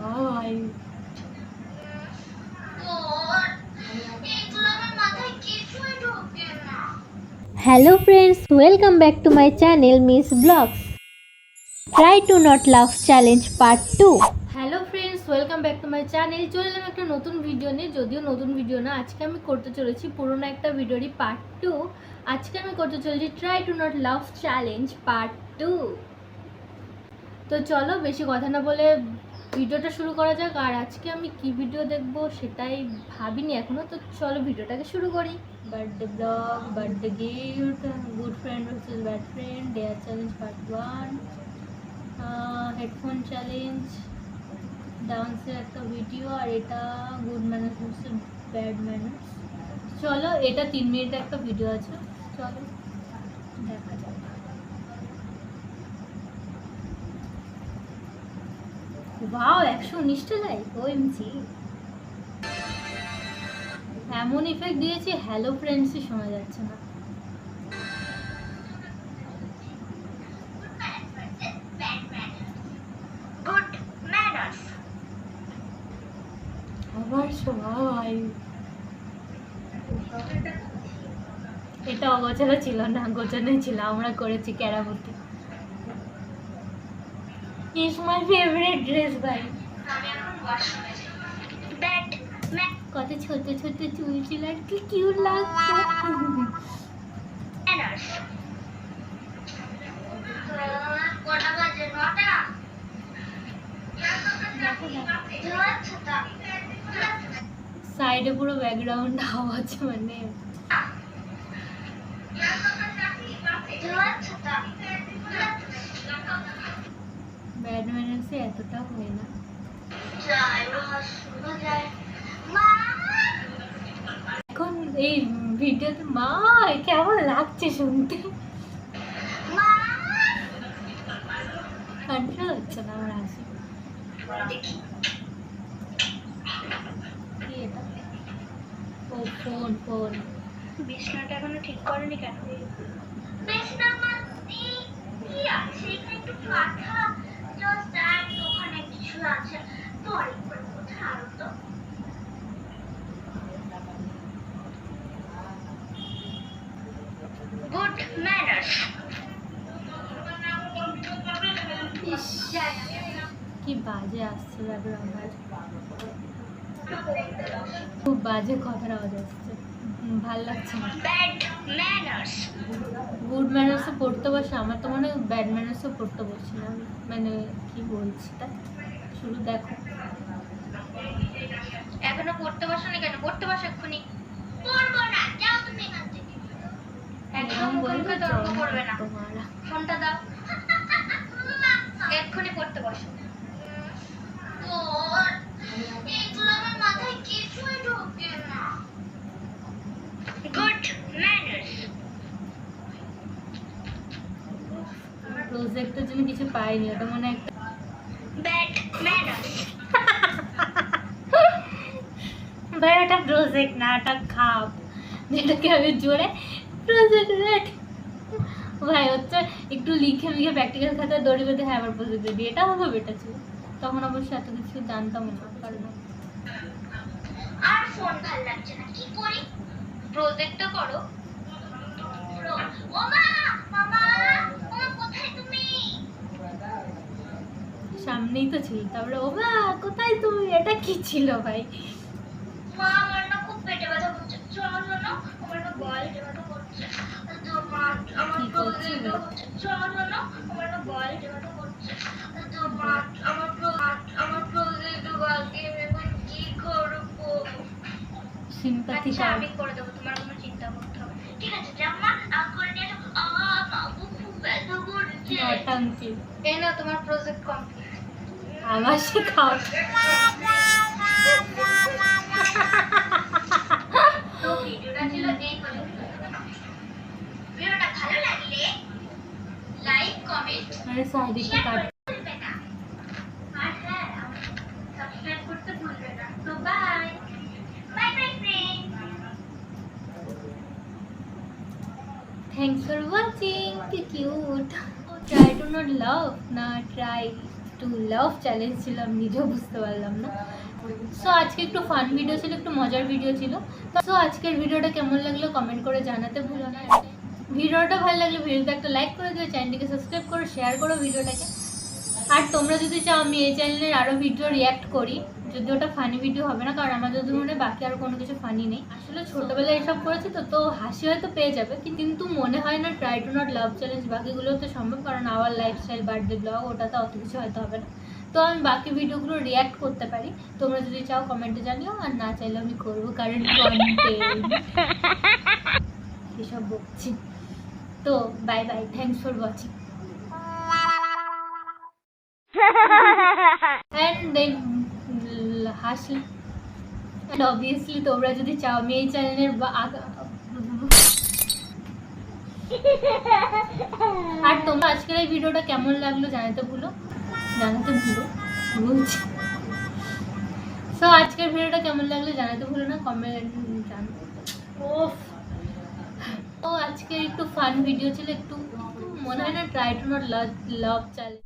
ভাই Hello friends, welcome back to my channel Miss Vlogs. Try to not laugh challenge part 2. Hello friends welcome back to my channel চলে এলাম একটা নতুন video নিয়ে যদিও নতুন ভিডিও না আজকে আমি করতে চলেছি পুরোনো একটা ভিডিওরই পার্ট টু আজকে আমি করতে চলেছি try to not love challenge part two তো চলো বেশি কথা না বলে ভিডিওটা শুরু করা যাক, আর আজকে আমি কি ভিডিও দেখব সেটাই ভাবিনি এখনও, তো চলো ভিডিওটাকে শুরু করি। Birthday vlog birthday gift good friend হচ্ছে bad friend dare challenge part one headphone challenge ডান্সের একটা ভিডিও আর এটা গুড ম্যানার্স হচ্ছে ব্যাড ম্যানার্স চলো, এটা তিন মিনিট একটা ভিডিও আছে, চলো, দেখা যাক। ওয়াও একশো উনিশটা লাইক ওএমজি এমন ইফেক্ট দিয়েছি হ্যালো ফ্রেন্ডসই শোনা যাচ্ছে না. আবার সবাই। এটা অগোছালো ছিল না গোছানোই ছিল আমরা করেছি ক্যারামতি ইজ মাই ফেভারিট ড্রেস ভাই কত ছোট ছোট চুল ছিল আর কি কিউট লাগছে সাইডে পুরো ব্যাকগ্রাউন্ড আওয়াজ মানে ধোয়াচ্ছ তো ব্যাড ম্যানার্সে হয় না? এখন এই ভিডিওতে মা কেমন লাগছে শুনতে? মা কন্ট্রোল হচ্ছে না আমার হাসি? দেখি কি এটা? ও ফোন ফোন বিছনাটা এখনও ঠিক করনি কেন? বিছনা মাতি কি আছে? একটু পাঠা জাস্ট আর ওখানে কিছু আছে পরে করে কোথায় আরও তো গুড ম্যানার্স ইস কি বাজে আসছে ব্যাকগ্রাউন্ড খুব বাজে কথার আওয়াজ আসছে। ভালো লাগছে না। ম্যানার্স গুড ম্যানার্সও পড়তে বসে আমার তো মনে হয় ব্যাড ম্যানার্সও পড়তে বসছি না মানে কি বলছি তা? শুরু দেখো। এখনও পড়তে বসনি কেন? পড়তে বসো এক্ষুনি। পড়ব না যাও তুমি এখান থেকে। একদম মুখে তর্ক করবে না। ফোনটা দাও। এক্ষুনি পড়তে বসো এগুলো আমার মাথায় কিছুই ঢোকে না গুড ম্যানার্স প্রজেক্টের জন্য কিছু পাইনি ওটা মনে একটা ম্যানার্স ভাই ওটা প্রজেক্ট না ওটা খাপ। যেটাকে আমি জোরে প্রজেক্ট ভাই হচ্ছে একটু লিখে মিখে প্র্যাকটিক্যাল খাতায় দড়ি বেঁধে হ্যাঁ আবার প্রজেক্ট দিই। এটা হবে বেটা ছিল তখন অবশ্যই এত কিছু জানতাম না কারণ আর ফোন ভালো লাগছে না? কি করি? প্রজেক্টটা করো। মা সামনেই তো ছিল তারপরে ও বা কোথায় তুমি? এটা কি ছিল ভাই? মা আমার না খুব পেটে ব্যথা করছে। চলো চলো আমার না বয়েল ব্যথা করছে। তো মা আমার প্রজেক্ট চলো চলো আমার না বয়েল ব্যথা করছে। তো মা সিম্পাথি আচ্ছা আমি করে দেবো তোমার কোনো চিন্তা করতে হবে ঠিক আছে জাম্মা আম করে নিয়ে আসো আ খুব ব্যথা করছে। নটাঙ্কি এই নাও তোমার প্রজেক্ট কমপ্লিট আবার শেখাও তো ভিডিওটা ছিল এই পর্যন্ত। ভিডিওটা ভালো লাগলে লাইক কমেন্ট আরে সাইডে কাট করবে না আর হ্যাঁ সাবস্ক্রাইব করতে ভুলবে না তো bye bye bye friend Thanks for watching. Cute. Try to not love, not try. To love challenge ছিল আমি নিজেও বুঝতে পারলাম না সো আজকে একটু ফান ভিডিও ছিল একটু মজার ভিডিও ছিল সো আজকের ভিডিওটা কেমন লাগল কমেন্ট করে জানাতে ভুলো না ভিডিওটা ভালো লাগলে ভিডিওতে একটা লাইক করে দিও চ্যানেলটিকে সাবস্ক্রাইব করো শেয়ার করো ভিডিওটাকে আর তোমরা যদি চাও আমি এই চ্যানেলের আরও ভিডিও রিয়াক্ট করি যদি ওটা ফানি ভিডিও হবে না কারণ আমার যদি মনে হয় বাকি আর কোনো কিছু ফানি নেই। আসলে ছোটোবেলায় এসব করেছি তো তো হাসি হয়তো পেয়ে যাবে কিন্তু মনে হয় না try to not love challenge বাকিগুলো তো সম্ভব কারণ আওয়ার লাইফস্টাইল বার্থডে ব্লগ ওটাতে অত কিছু হয়তো হবে না। তো আমি বাকি ভিডিওগুলো রিয়াক্ট করতে পারি। তোমরা যদি চাও কমেন্টে জানিও আর না চাইলে আমি করব কারণ কন্টেন্ট এসব বকছি। তো bye bye thanks for watching and then হাসলে অ্যান্ড অবভিয়াসলি তোমরা যদি চাও, আমি এই চ্যানেলের আর তোমরা আজকের এই ভিডিওটা কেমন লাগল জানাতে ভুলো? জানাতে ভুলো? সো আজকের ভিডিওটা কেমন লাগল জানাতে ভুলো না? কমেন্ট জানো তো আজকে একটু ফান ভিডিও ছিল, একটু একটু মনে হয় না try to not love love challenge